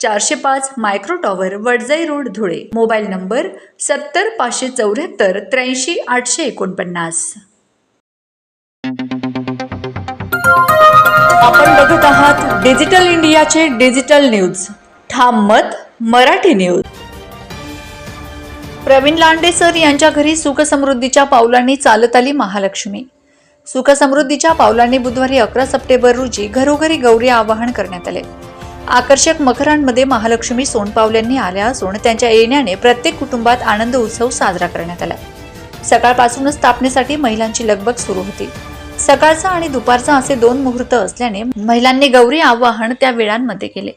चारशे पाच micro tower Wadjai road Dhule. Mobile number सत्तर पाचशे चौऱ्याहत्तर त्र्याऐंशी आठशे एकोणपन्नास. आपण बघत आहात डिजिटल इंडियाचे डिजिटल न्यूज. ठाम मत मराठी न्यूज. प्रवीण लांडे सर यांच्या घरी सुखसमृद्धीच्या पावलांनी चालत आली महालक्ष्मी. सुखसमृद्धीच्या पावलांनी बुधवारी अकरा सप्टेंबर रोजी घरोघरी गौरी आवाहन करण्यात आले. आकर्षक मखरांमध्ये महालक्ष्मी सोनपावल्यांनी आल्या असून त्यांच्या येण्याने प्रत्येक कुटुंबात आनंद उत्सव साजरा करण्यात आला. सकाळपासूनच स्थापनेसाठी महिलांची लगबग सुरू होती. सकाळचा आणि दुपारचा असे दोन मुहूर्त असल्याने महिलांनी गौरी आवाहन त्या वेळांमध्ये केले.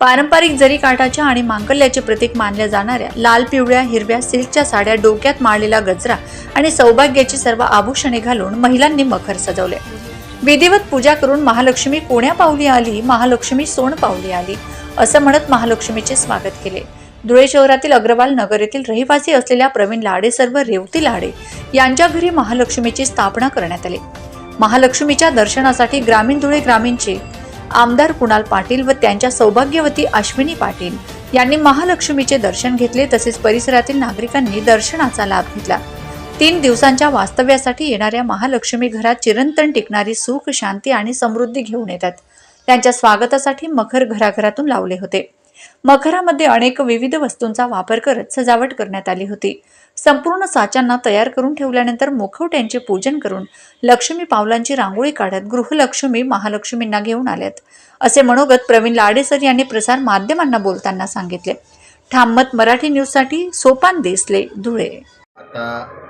पारंपरिक जरी काठाच्या आणि मांगल्याचे प्रतीक मानल्या जाणाऱ्या लाल पिवळ्या हिरव्या सिल्कच्या साड्या डोक्यात माळलेला गजरा आणि सौभाग्याची सर्व आभूषणे घालून महिलांनी मखर सजवले. विधिवत पूजा करून महालक्ष्मी कोण्या पावली आली? महालक्ष्मी सोन पावली आली. असं म्हणत महालक्ष्मीचे स्वागत केले. धुळे शहरातील अग्रवाल नगर येथील रहिवासी असलेल्या प्रवीण लाडे सर्व रेवती लाडे यांच्या घरी महालक्ष्मीची स्थापना करण्यात आली. महालक्ष्मीच्या दर्शनासाठी ग्रामीण धुळे ग्रामीणचे आमदार कुणाल पाटील व त्यांच्या सौभाग्यवती अश्विनी पाटील यांनी महालक्ष्मीचे दर्शन घेतले. तसेच परिसरातील नागरिकांनी दर्शनाचा लाभ घेतला. तीन दिवसांच्या वास्तव्यासाठी येणाऱ्या महालक्ष्मी घरात चिरंतन टिकणारी सुख शांती आणि समृद्धी घेऊन येतात. त्यांच्या स्वागतासाठी मखर घराघरातून लावले होते. मखरामध्ये अनेक विविध वस्तूंचा वापर करत सजावट करण्यात आली होती. संपूर्ण साच्यांना तयार करून ठेवल्यानंतर मुखवट्यांचे पूजन करून लक्ष्मी पावलांची रांगोळी काढत गृहलक्ष्मी महालक्ष्मींना घेऊन आल्यात असे मनोगत प्रवीण लाडेसर यांनी प्रसार माध्यमांना बोलताना सांगितले. ठाममत मराठी न्यूजसाठी सोपान देसले धुळे. आता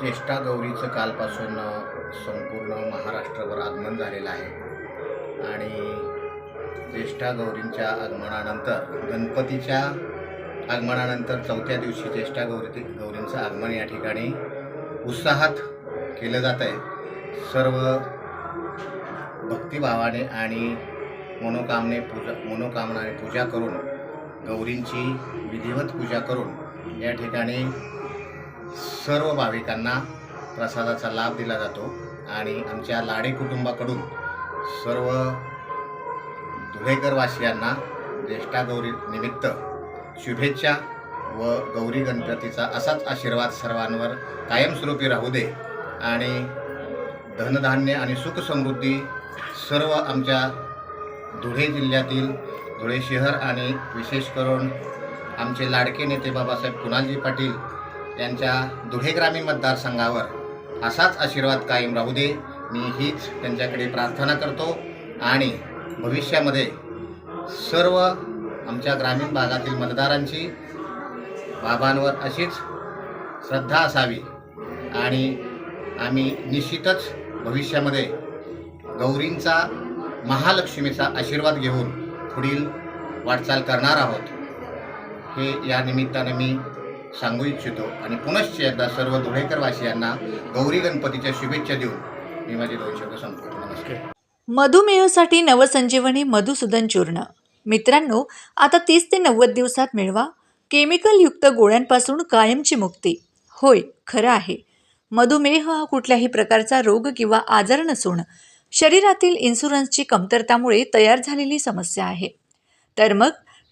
ज्येष्ठा गौरीचं कालपासून संपूर्ण महाराष्ट्रावर आगमन झालेलं आहे. आणि ज्येष्ठा गौरींच्या आगमनानंतर गणपतीच्या आगमनानंतर चौथ्या दिवशी ज्येष्ठा गौरी गौरींचं आगमन या ठिकाणी उत्साहात केलं जात आहे. सर्व भक्तिभावाने आणि मनोकामने पूजा मनोकामनाने पूजा करून गौरींची विधिवत पूजा करून या ठिकाणी सर्व भाविकांना प्रसादाचा लाभ दिला जातो आणि आमच्या लाडे कुटुंबाकडून सर्व धुळेकरवासियांना ज्येष्ठा गौरी निमित्त शुभेच्छा व गौरी गणपतीचा असाच आशीर्वाद सर्वांवर कायमस्वरूपी राहू दे आणि धनधान्य आणि सुखसमृद्धी सर्व आमच्या धुळे जिल्ह्यातील धुळे शहर आणि विशेष करून आमचे लाडके नेते बाबासाहेब कुणालजी पाटील यांच्या धुळे ग्रामीण मतदारसंघावर असाच आशीर्वाद कायम राहू दे. मी हीच त्यांच्याकडे प्रार्थना करतो आणि भविष्यामध्ये सर्व आमच्या ग्रामीण भागातील मतदारांची बाबांवर अशीच श्रद्धा असावी आणि आम्ही निश्चितच भविष्यामध्ये गौरींचा महालक्ष्मीचा आशीर्वाद घेऊन पुढील वाटचाल करणार आहोत. हे या निमित्ताने मी सांगू इच्छितो. आणि पुनश्च एकदा सर्व धुळेकरवासियांना गौरी गणपतीच्या शुभेच्छा देऊन मी माझे दोन शब्द संपवतो. नमस्कार. मधुमेहासाठी नवसंजीवनी मधुसूदन चूर्ण. मित्रांनो आता तीस ते नव्वद दिवसात मिळवा. केमिकलयुक्त गोळ्यांपासून कायमची मुक्ती. होय खरं आहे. मधुमेह हा कुठल्याही प्रकारचा रोग किंवा आजार नसून शरीरातील इन्शुरन्सची कमतरतामुळे तयार झालेली समस्या आहे. तर मग